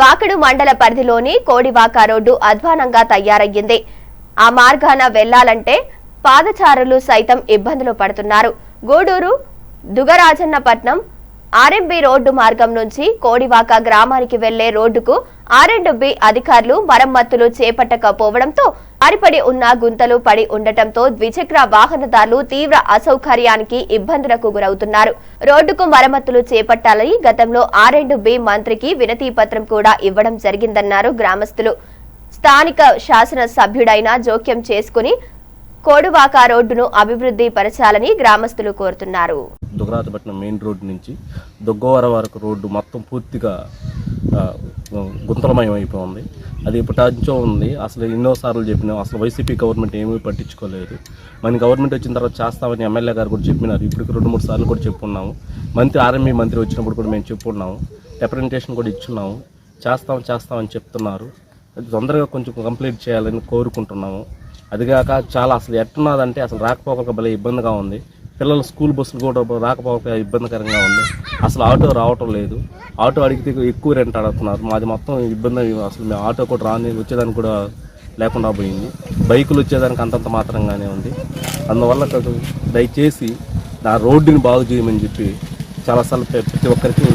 వాకడు మండల పరిధిలోని కోడివాక రోడ్డు అధ్వానంగా తయారయ్యింది. ఆ మార్గాన వెళ్ళాలంటే పాదచారులు సైతం ఇబ్బందులు పడుతున్నారు. గూడూరు దుగరాజన్నపట్నం ఆర్ఎంబి రోడ్డు మార్గం నుంచి కోడివాక గ్రామానికి వెళ్ళే రోడ్డుకు ఆర్ఎండ్బి అధికారులు మరమ్మతులు చేపట్టకపోవడంతో పారిపడి ఉన్న గుంతలు పడి ఉండటంతో ద్విచక్ర వాహనదారులు తీవ్ర అసౌకర్యానికి ఇబ్బందులకు గురవుతున్నారు. రోడ్డుకు మరమ్మతులు చేపట్టాలని గతంలో ఆర్ఎండ్బి మంత్రికి వినతి పత్రం కూడా ఇవ్వడం జరిగిందన్నారు గ్రామస్తులు. స్థానిక శాసన సభ్యుడైన జోక్యం చేసుకుని కోడువాక రోడ్డును అభివృద్ధి పరచాలని గ్రామస్తులు కోరుతున్నారు. దుగరాజపట్నం మెయిన్ రోడ్డు నుంచి దుగ్గవర వరకు రోడ్డు మొత్తం పూర్తిగా గుంతలమయం అయిపోయింది. అది ఇప్పటించో ఉంది. అసలు ఎన్నోసార్లు చెప్పినాం అసలు వైసీపీ గవర్నమెంట్ ఏమీ పట్టించుకోలేదు. మన గవర్నమెంట్ వచ్చిన తర్వాత చేస్తామని ఎమ్మెల్యే గారు కూడా చెప్పినారు. ఇప్పటికి రెండు మూడు సార్లు కూడా చెప్పున్నాము. మంత్రి ఆర్ఎంఈ మంత్రి వచ్చినప్పుడు కూడా మేము చెప్పున్నాము. రిప్రజెంటేషన్ కూడా ఇచ్చున్నాము. చేస్తాం చేస్తామని చెప్తున్నారు. అది తొందరగా కొంచెం కంప్లీట్ చేయాలని కోరుకుంటున్నాము. అదిగాక చాలా అసలు ఎట్టున్నదంటే అసలు రాకపోకలకు భలే ఇబ్బందిగా ఉంది. పిల్లల స్కూల్ బస్సులు కూడా రాకపోక ఇబ్బందికరంగా ఉంది. అసలు ఆటో రావటం లేదు. ఆటో అడిగితే ఎక్కువ రెంట్ అడుగుతున్నారు. మాది మొత్తం ఇబ్బంది అసలు మేము ఆటో కూడా రాని వచ్చేదానికి కూడా లేకుండా పోయింది. బైకులు వచ్చేదానికి అంతంత మాత్రంగానే ఉంది. అందువల్ల దయచేసి నా రోడ్డుని బాగు చేయమని చెప్పి చాలాసార్లు ప్రతి ఒక్కరికి